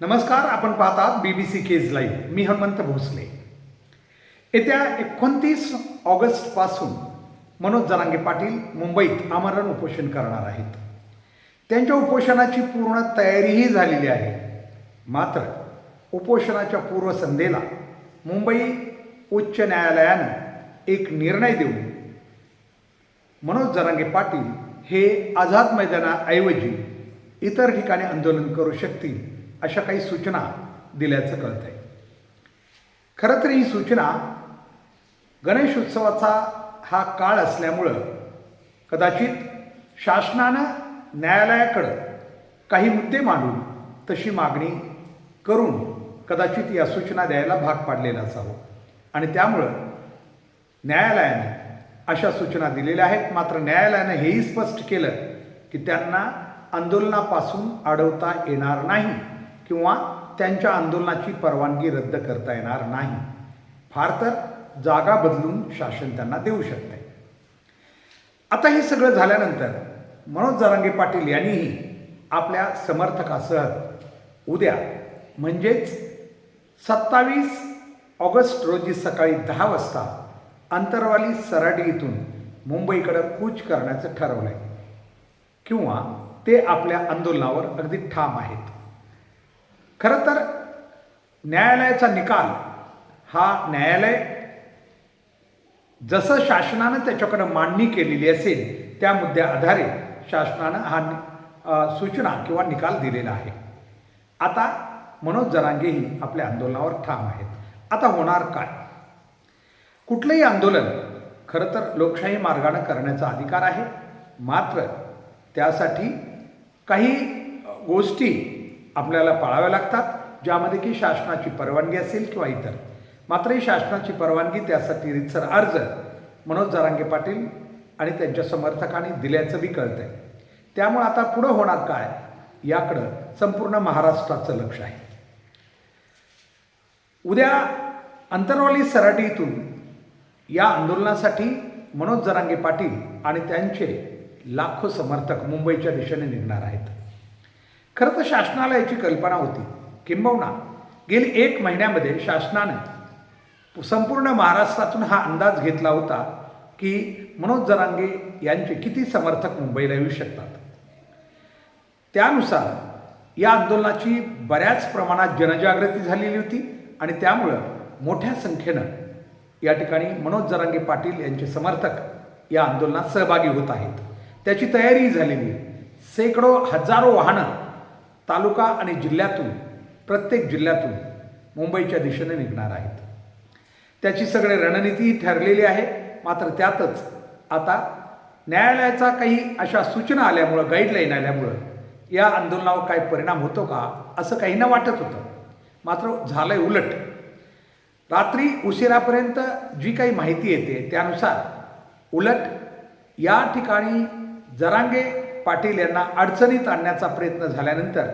नमस्कार आपण पाहतात B B C Kej live मी हनुमंत भोसले. येत्या एकोणतीस ऑगस्टपासून मनोज जरांगे पाटील मुंबईत आमरण उपोषण करणार आहेत. त्यांच्या उपोषणाची पूर्ण तयारीही झालेली आहे. मात्र उपोषणाच्या पूर्वसंध्येला मुंबई उच्च न्यायालयानं एक निर्णय देऊन मनोज जरांगे पाटील हे आझाद मैदानाऐवजी इतर ठिकाणी आंदोलन करू शकतील. अशा काही सूचना दिल्याचं कळतं आहे खरं तर ही सूचना गणेश उत्सवाचा हा काळ असल्यामुळं कदाचित शासनानं न्यायालयाकडं काही मुद्दे मांडून तशी मागणी करून कदाचित या सूचना द्यायला भाग पाडलेला असावं. आणि त्यामुळं न्यायालयाने अशा सूचना दिलेल्या आहेत. मात्र न्यायालयानं हेही स्पष्ट केलं की त्यांना आंदोलनापासून अडवता येणार नाही. किंवा त्यांच्या आंदोलनाची परवानगी रद्द करता येणार नाही. फार तर जागा बदलून शासन त्यांना देऊ शकते. आता हे सगळं झाल्यानंतर मनोज जरांगे पाटील यांनीही आपल्या समर्थकासह उद्या म्हणजेच सत्तावीस ऑगस्ट रोजी सकाळी दहा वाजता अंतरवाली सराडी इथून मुंबईकडं कूच करण्याचं ठरवलं आहे किंवा ते आपल्या आंदोलनावर अगदी ठाम आहेत. खरं तर न्यायालयाचा निकाल हा न्यायालय जसं शासनानं त्याच्याकडं मांडणी केलेली असेल त्या मुद्द्या आधारे शासनानं हा सूचना किंवा निकाल दिलेला आहे. आता मनोज जरांगेही आपल्या आंदोलनावर ठाम आहेत. आता होणार काय? कुठलंही आंदोलन खरं तर लोकशाही मार्गानं करण्याचा अधिकार आहे. मात्र त्यासाठी काही गोष्टी आपल्याला पाळाव्या लागतात ज्यामध्ये की शासनाची परवानगी असेल किंवा इतर. मात्र ही शासनाची परवानगी त्यासाठी रितसर अर्ज मनोज जरांगे पाटील आणि त्यांच्या समर्थकांनी दिल्याचं बी कळतं आहे त्यामुळं आता पुढं होणार काय याकडं संपूर्ण महाराष्ट्राचं लक्ष आहे. उद्या अंतरवाली सराटीतून या आंदोलनासाठी मनोज जरांगे पाटील आणि त्यांचे लाखो समर्थक मुंबईच्या दिशेने निघणार आहेत. खरं तर शासनाला याची कल्पना होती. किंबहुना गेली एक महिन्यामध्ये शासनानं संपूर्ण महाराष्ट्रातून हा अंदाज घेतला होता की मनोज जरांगे यांचे किती समर्थक मुंबईला येऊ शकतात. त्यानुसार या आंदोलनाची बऱ्याच प्रमाणात जनजागृती झालेली होती आणि त्यामुळं मोठ्या संख्येनं या ठिकाणी मनोज जरांगे पाटील यांचे समर्थक या आंदोलनात सहभागी होत आहेत. त्याची तयारी झालेली आहे. शेकडो हजारो वाहनं तालुका आणि जिल्ह्यातून प्रत्येक जिल्ह्यातून मुंबईच्या दिशेने निघणार आहेत. त्याची सगळे रणनीतीही ठरलेली आहे. मात्र त्यातच आता न्यायालयाचा काही अशा सूचना आल्यामुळं गाईडलाईन आल्यामुळं या आंदोलनावर काय परिणाम होतो का असं काहींना वाटत होतं. मात्र झालंय उलट. रात्री उशिरापर्यंत जी काही माहिती येते त्यानुसार उलट या ठिकाणी जरांगे पाटील यांना अडचणीत आणण्याचा प्रयत्न झाल्यानंतर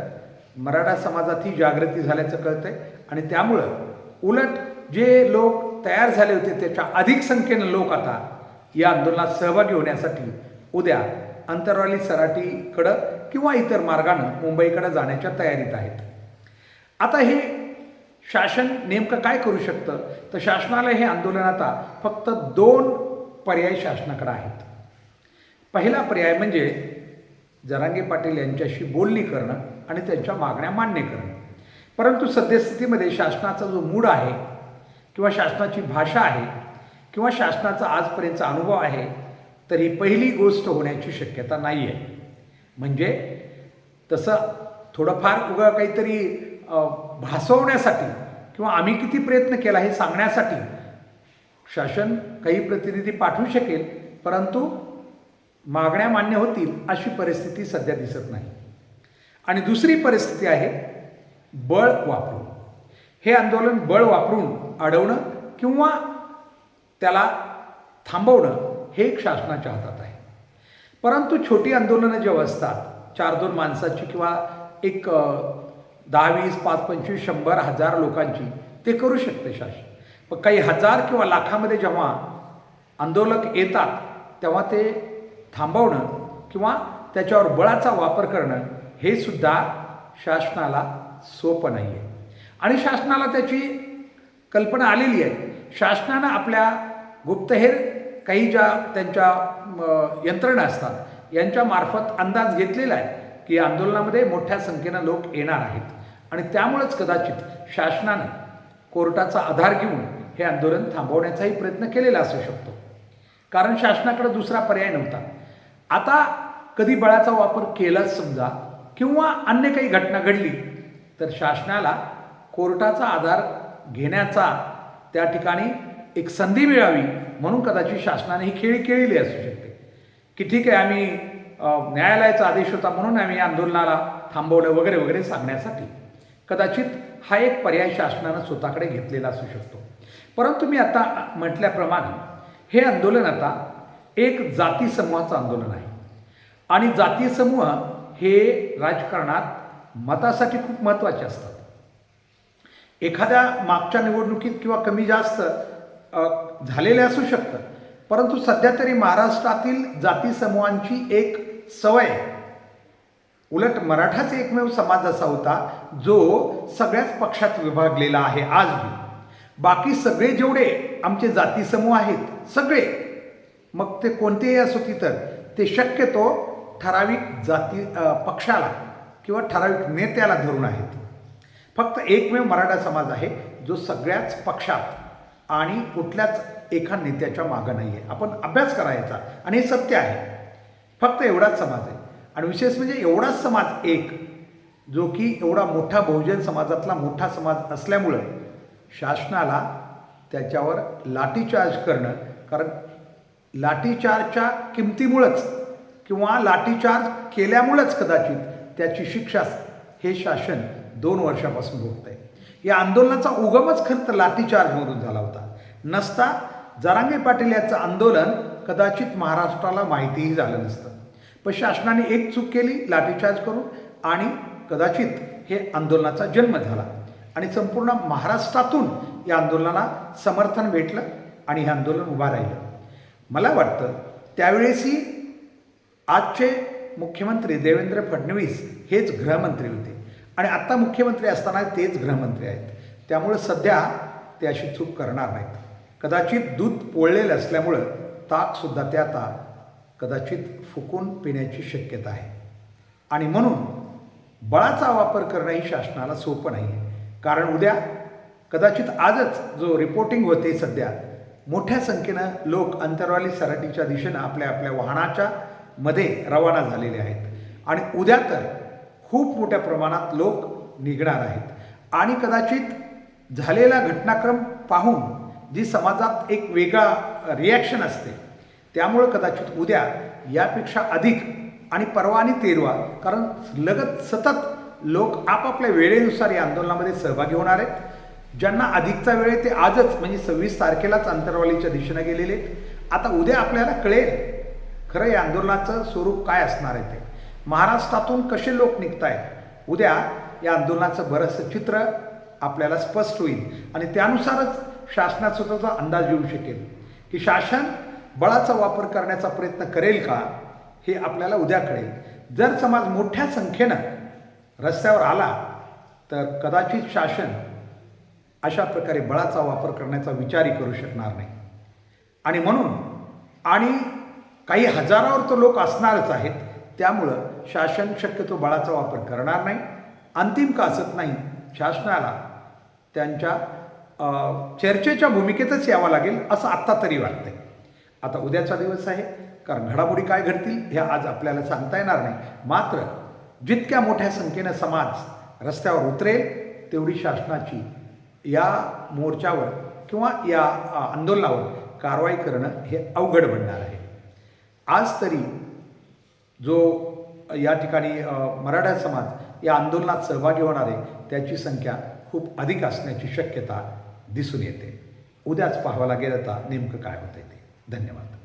मराठा समाजात ही जागृती झाल्याचं कळतंय. आणि त्यामुळं उलट जे लोक तयार झाले होते त्याच्या अधिक संख्येनं लोक आता या आंदोलनात सहभागी होण्यासाठी उद्या अंतरवाली सराटीकडं किंवा इतर मार्गानं मुंबईकडं जाण्याच्या तयारीत आहेत. आता हे शासन नेमकं काय करू शकतं? तर शासनाला हे आंदोलन आता फक्त दोन पर्याय शासनाकडे आहेत. पहिला पर्याय म्हणजे जरांगे पाटील यांच्याशी बोलणी करणं आणि त्यांच्या मागण्या मान्य करणं. परंतु सद्यस्थितीमध्ये शासनाचा जो मूड आहे किंवा शासनाची भाषा आहे किंवा शासनाचा आजपर्यंतचा अनुभव आहे तर ही पहिली गोष्ट होण्याची शक्यता नाही आहे म्हणजे तसं थोडंफार उगा काहीतरी भासवण्यासाठी किंवा आम्ही किती प्रयत्न केला हे सांगण्यासाठी शासन काही प्रतिनिधी पाठवू शकेल परंतु मागण्या मान्य होतील अशी परिस्थिती सध्या दिसत नाही. आणि दुसरी परिस्थिती आहे बळ वापरून. हे आंदोलन बळ वापरून अडवणं किंवा त्याला थांबवणं हे एक शासनाच्या हातात आहे. परंतु छोटी आंदोलनं जेव्हा असतात चार दोन माणसाची किंवा एक दहा वीस पाच पंचवीस शंभर हजार लोकांची ते करू शकते शासन. पण काही हजार किंवा लाखामध्ये जेव्हा आंदोलक येतात तेव्हा ते थांबवणं किंवा त्याच्यावर बळाचा वापर करणं हे सुद्धा शासनाला सोपं नाही आहे आणि शासनाला त्याची कल्पना आलेली आहे. शासनानं आपल्या गुप्तहेर काही ज्या त्यांच्या यंत्रणा असतात यांच्यामार्फत अंदाज घेतलेला आहे की आंदोलनामध्ये मोठ्या संख्येनं लोक येणार आहेत. आणि त्यामुळंच कदाचित शासनानं कोर्टाचा आधार घेऊन हे आंदोलन थांबवण्याचाही प्रयत्न केलेला असू शकतो. कारण शासनाकडे दुसरा पर्याय नव्हता. आता कधी बळाचा वापर केलाच समजा किंवा अन्य काही घटना घडली तर शासनाला कोर्टाचा आधार घेण्याचा त्या ठिकाणी एक संधी मिळावी म्हणून कदाचित शासनाने ही खेळी केलेली असू शकते. की ठीक आहे आम्ही न्यायालयाचा आदेश होता म्हणून आम्ही आंदोलनाला थांबवलं वगैरे वगैरे सांगण्यासाठी. कदाचित हा एक पर्याय शासनानं स्वतःकडे घेतलेला असू शकतो. परंतु मी आता म्हटल्याप्रमाणे हे आंदोलन आता एक जाती समूहाचं आंदोलन आहे. आणि जाती समूह हे राजकारणात मतासाठी खूप महत्त्वाचे असतात. एखाद्या मागच्या निवडणुकीत किंवा कमी जास्त झालेले असू शकतं. परंतु सध्या तरी महाराष्ट्रातील जाती समूहांची एक सवय उलट मराठाच एकमेव समाज असा होता जो सगळ्याच पक्षात विभागलेला आहे आज बी. बाकी सगळे जेवढे आमचे जाती समूह आहेत सगळे मग ते कोणतेही असो तर ते शक्यतो ठराविक जाती पक्षाला किंवा ठराविक नेत्याला धरून आहेत. फक्त एकमेव मराठा समाज आहे जो सगळ्याच पक्षात आणि कुठल्याच एका नेत्याच्या मागं नाही आहे आपण अभ्यास करायचा आणि हे सत्य आहे. फक्त एवढाच समाज आहे. आणि विशेष म्हणजे एवढाच समाज एक जो की एवढा मोठा बहुजन समाजातला मोठा समाज असल्यामुळं शासनाला त्याच्यावर लाठीचार्ज करणं कारण लाठीचार्जच्या किमतीमुळंच किंवा लाठीचार्ज केल्यामुळंच कदाचित त्याची शिक्षा हे शासन दोन वर्षापासून भोगत आहे. या आंदोलनाचा उगमच खरं तर लाठीचार्जमधून झाला होता. नसता जरांगे पाटील याचं आंदोलन कदाचित महाराष्ट्राला माहितीही झालं नसतं. पण शासनाने एक चूक केली लाठीचार्ज करून आणि कदाचित हे आंदोलनाचा जन्म झाला. आणि संपूर्ण महाराष्ट्रातून या आंदोलनाला समर्थन भेटलं आणि हे आंदोलन उभा राहिलं. मला वाटतं त्यावेळेसही आजचे मुख्यमंत्री देवेंद्र फडणवीस हेच गृहमंत्री होते. आणि आत्ता मुख्यमंत्री असताना तेच गृहमंत्री आहेत. त्यामुळं सध्या ते अशी चूक करणार नाहीत. कदाचित दूध पोळलेलं असल्यामुळं ताकसुद्धा ते आता कदाचित फुकून पिण्याची शक्यता आहे. आणि म्हणून बळाचा वापर करणंही शासनाला सोपं नाही आहे कारण उद्या कदाचित आजच जो रिपोर्टिंग होते सध्या मोठ्या संख्येनं लोक अंतरवाली सराटीच्या दिशेनं आपल्या आपल्या वाहनाच्या मध्ये रवाना झालेले आहेत. आणि उद्या तर खूप मोठ्या प्रमाणात लोक निघणार आहेत. आणि कदाचित झालेला घटनाक्रम पाहून जी समाजात एक वेगळा रिॲक्शन असते त्यामुळं कदाचित उद्या यापेक्षा अधिक आणि परवा आणि तेरवा कारण लगत सतत लोक आपापल्या वेळेनुसार या आंदोलनामध्ये सहभागी होणार आहेत. ज्यांना अधिकचा वेळ आहे ते आजच म्हणजे सव्वीस तारखेलाच अंतरवालीच्या दिशेनं गेलेले. आहेत आता उद्या आपल्याला कळेल खरं या आंदोलनाचं स्वरूप काय असणार आहे ते. महाराष्ट्रातून कसे लोक निघत आहेत उद्या या आंदोलनाचं बरंचसं चित्र आपल्याला स्पष्ट होईल. आणि त्यानुसारच शासनाचा सुद्धा अंदाज येऊ शकेल. की शासन बळाचा वापर करण्याचा प्रयत्न करेल का हे आपल्याला उद्या कळेल. जर समाज मोठ्या संख्येनं रस्त्यावर आला तर कदाचित शासन अशा प्रकारे बळाचा वापर करण्याचा विचारही करू शकणार नाही. आणि म्हणून आणि काही हजारावर तर लोक असणारच आहेत त्यामुळं शासन शक्यतो बळाचा वापर करणार नाही. अंतिम का असत नाही शासनाला त्यांच्या चर्चेच्या भूमिकेतच यावं लागेल असं आत्ता तरी वाटतंय. आता उद्याचा दिवस आहे कारण घडामोडी काय घडतील हे आज आपल्याला सांगता येणार नाही. मात्र जितक्या मोठ्या संख्येनं समाज रस्त्यावर उतरेल तेवढी शासनाची या मोर्चावर किंवा या आंदोलनावर कारवाई करणं हे अवघड बनणार आहे. आज तरी जो या ठिकाणी मराठा समाज या आंदोलनात सहभागी होणारे त्याची संख्या खूप अधिक असण्याची शक्यता दिसून येते. उद्याच पाहावं लागेल आता नेमकं काय होतं ते. धन्यवाद.